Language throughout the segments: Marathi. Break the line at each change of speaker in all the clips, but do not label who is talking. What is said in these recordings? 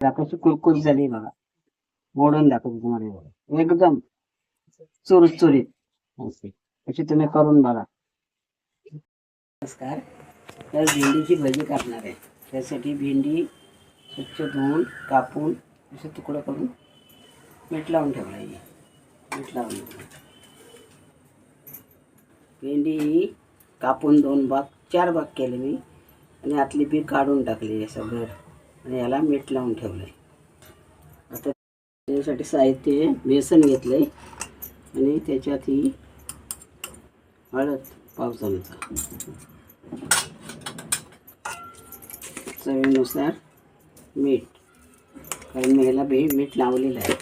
कशी कुरकुरीत झाली बघा. मोडून दाखवतो तुम्हाला. एकदम चुरचुरीत चुरीत. अशी तुम्ही करून बघा. नमस्कार. तर भेंडीची भजी कापणार आहे. त्यासाठी भेंडी स्वच्छ धुवून कापून असे तुकडं करून मीठ लावून ठेवलं आहे. मीठ लावून. भेंडी ही कापून दोन भाग चार भाग केले मी. आणि आतली बी काढून टाकली हे सगळं. आणि याला मीठ लावून ठेवलं आहे आता त्याच्यासाठी साहित्य बेसन घेतलं आहे आणि त्याच्यात ही हळद पाव चमचा. चवीनुसार मीठ. कारण मी ह्याला बे मीठ लावलेलं आहे.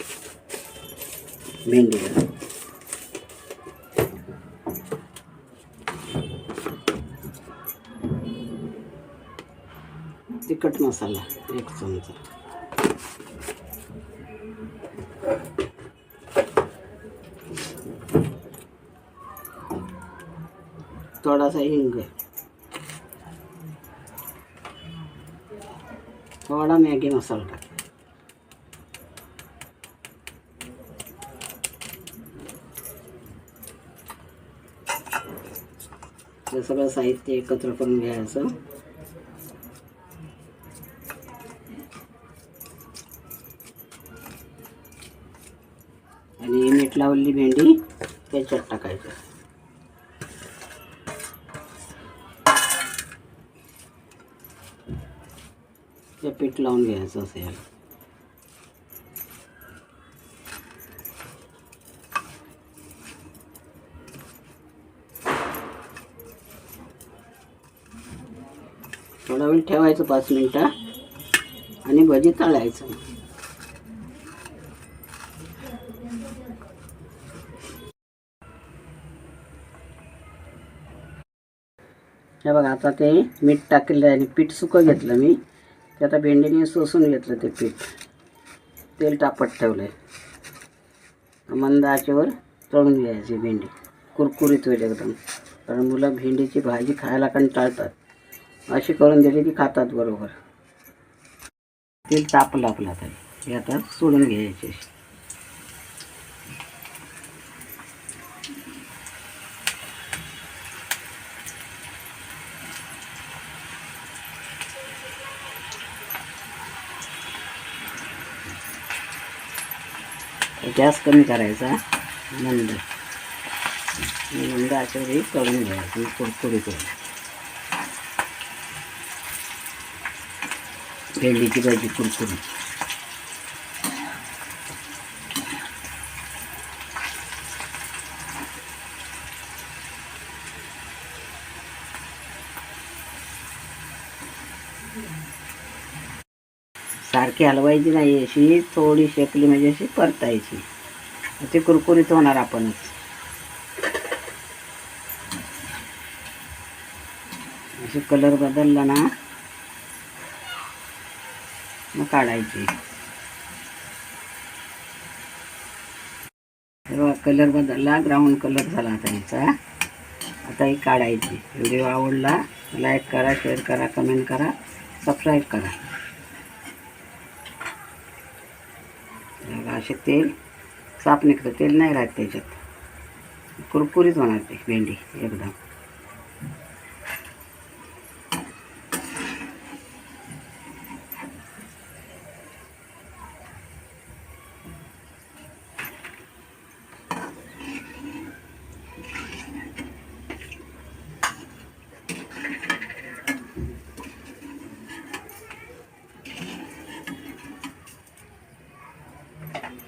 भेंडीला. तिखट मसाला एक चमचा. थोडासा हिंग. थोडा मॅगी मसाला. टाक हे सगळं साहित्य एकत्र करून घ्यायचं. आणि मीठ लावलेली भेंडी त्याच्यात टाकायचं. ते पीठ लावून घ्यायचं असेल थोडा वेळ ठेवायचं पाच मिनटं आणि भजी तळायचं. हे बघा आता ते मीठ टाकलेलं आहे आणि पीठ सुकं घेतलं मी. ते आता भेंडीने सोसून घेतलं ते पीठ. तेल तापत ठेवलं आहे मंद आचेवर तळून घ्यायची भेंडी. कुरकुरीत होईल एकदम. कारण मुलं भेंडीची भाजी खायला कंटाळतात अशी करून दिली की खातात बरोबर. तेल तापलं आपलं आता. हे आता सोडून घ्यायचे. गॅस कमी करायचा मंद. मंद आचेवरही करून घ्यायचं कुरकुरीत करून भेंडीची भाजी कुरकुरीत. सारखी हलवायची नाही अशी थोडी शेकली म्हणजे अशी परतायची. ते कुरकुरीत होणार आपणच. असे कलर बदलला ना मग काढायची. कलर बदलला ब्राऊन कलर झाला आता याचा. आता ही काढायची. व्हिडिओ आवडला लाईक करा शेअर करा कमेंट करा सबस्क्राईब करा बघा, असे तेल साफ निघतं तेल नाही राहत त्याच्यात. कुरकुरीत होणार ते भेंडी एकदम. Thank you.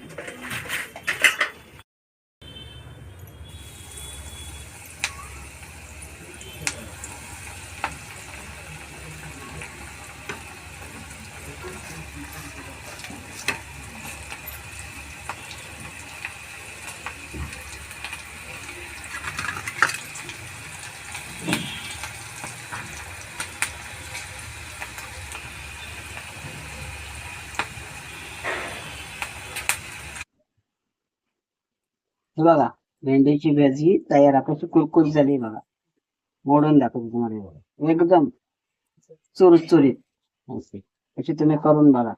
हे बघा भेंडीची भाजी तयार कशी कुरकुरीत झाली बघा. मोडून दाखवतो तुम्हाला. एकदम चुरचुरीत. अशी तुम्ही करून बघा.